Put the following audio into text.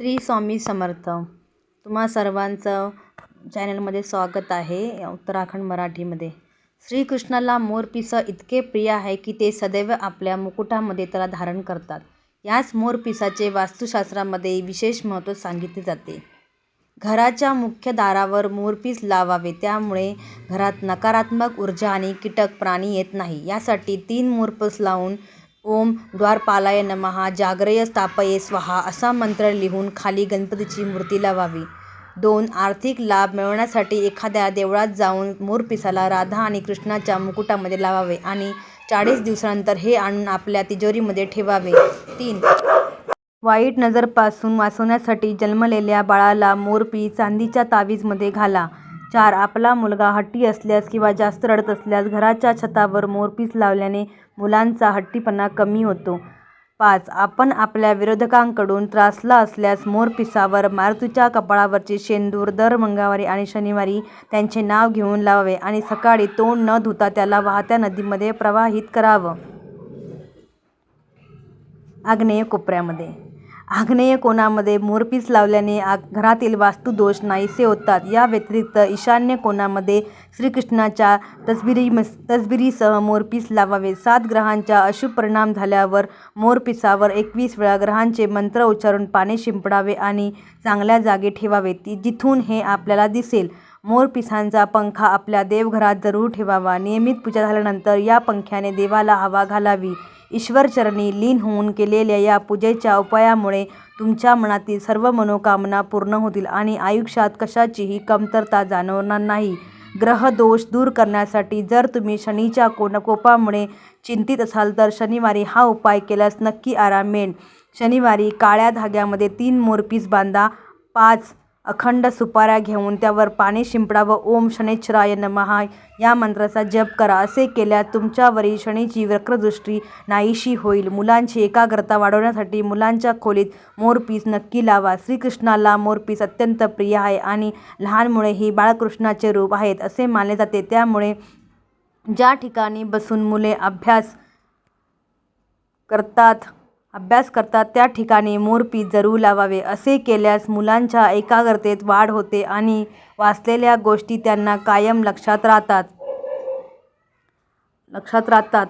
श्री स्वामी समर्थ. तुम्हा सर्वांचं चॅनलमध्ये स्वागत आहे उत्तराखंड मराठीमध्ये. श्रीकृष्णाला मोरपिसं इतके प्रिय आहे की ते सदैव आपल्या मुकुटामध्ये त्याला धारण करतात. याच मोरपिसाचे वास्तुशास्त्रामध्ये विशेष महत्त्व सांगितले जाते. घराच्या मुख्य दारावर मोरपीस लावावे त्यामुळे घरात नकारात्मक ऊर्जा आणि कीटक प्राणी येत नाही. यासाठी तीन मोरपीस लावून ओम द्वारपालाय नमः जागरय स्थापये स्वाहा असा मंत्र लिहून खाली गणपतीची मूर्ती लावावी. दोन आर्थिक लाभ मिळवण्यासाठी एखाद्या देवळात जाऊन मोरपिसाला राधा आणि कृष्णाच्या मुकुटामध्ये लावावे आणि चाळीस दिवसानंतर हे आणून आपल्या तिजोरीमध्ये ठेवावे. तीन वाईट नजरपासून वाचवण्यासाठी जन्मलेल्या बाळाला मोरपी चांदीच्या तावीजमध्ये घाला. चार आपला मुलगा हट्टी असल्यास किंवा जास्त रडत असल्यास घराच्या छतावर मोरपीस लावल्याने मुलांचा हट्टीपणा कमी होतो. पाच आपण आपल्या विरोधकांकडून त्रासला असल्यास मोरपिसावर मारुतीच्या कपाळावरचे शेंदूर दर मंगळवारी आणि शनिवारी त्यांचे नाव घेऊन लावावे आणि सकाळी तोंड न धुता त्याला वाहत्या नदीमध्ये प्रवाहित करावं. आग्नेय कोपऱ्यामध्ये आग्नेय कोनामध्ये मोरपीस लावल्याने आ घरातील वास्तुदोष नाहीसे होतात. या व्यतिरिक्त ईशान्य कोनामध्ये श्रीकृष्णाच्या तसबिरी तसबिरीसह मोरपीस लावावे. सात ग्रहांचा अशुभ परिणाम झाल्यावर मोरपिसावर एकवीस वेळा ग्रहांचे मंत्र उच्चारून पाणी शिंपडावे आणि चांगल्या जागी ठेवावे. ती जिथून हे आपल्याला दिसेल. मोरपिसांचा पंखा आपल्या देवघरात जरूर ठेवावा. नियमित पूजा झाल्यानंतर या पंख्याने देवाला हवा घालावी. ईश्वरचरणी लीन होऊन केलेल्या या पूजेच्या उपायामुळे तुमच्या मनातील सर्व मनोकामना पूर्ण होतील आणि आयुष्यात कशाचीही कमतरता जाणवणार नाही. ग्रहदोष दूर करण्यासाठी जर तुम्ही शनीच्या कोन कोपामुळे चिंतित असाल तर शनिवारी हा उपाय केल्यास नक्की आराम मिळेल. शनिवारी काळ्या धाग्यामध्ये तीन मोरपीस बांधा पाच अखंड सुपाऱ्या घेऊन त्यावर पाणी शिंपडावं. ओम शनैश्चराय नमः. या मंत्राचा जप करा. असे केल्यास तुमच्यावरील शनीची वक्रदृष्टी नाहीशी होईल. मुलांची एकाग्रता वाढवण्यासाठी मुलांच्या खोलीत मोरपीस नक्की लावा. श्रीकृष्णाला मोरपीस अत्यंत प्रिय आहे आणि लहान मुले ही बाळकृष्णाचे रूप आहेत असे मानले जाते. त्यामुळे ज्या ठिकाणी बसून मुले अभ्यास करतात अभ्यास करतात. त्या ठिकाणी मोरपीस जरूर लावावे. असे केल्यास मुलांच्या एकाग्रतेत वाढ होते आणि वाचलेल्या गोष्टी त्यांना कायम लक्षात राहतात. लक्षात राहतात.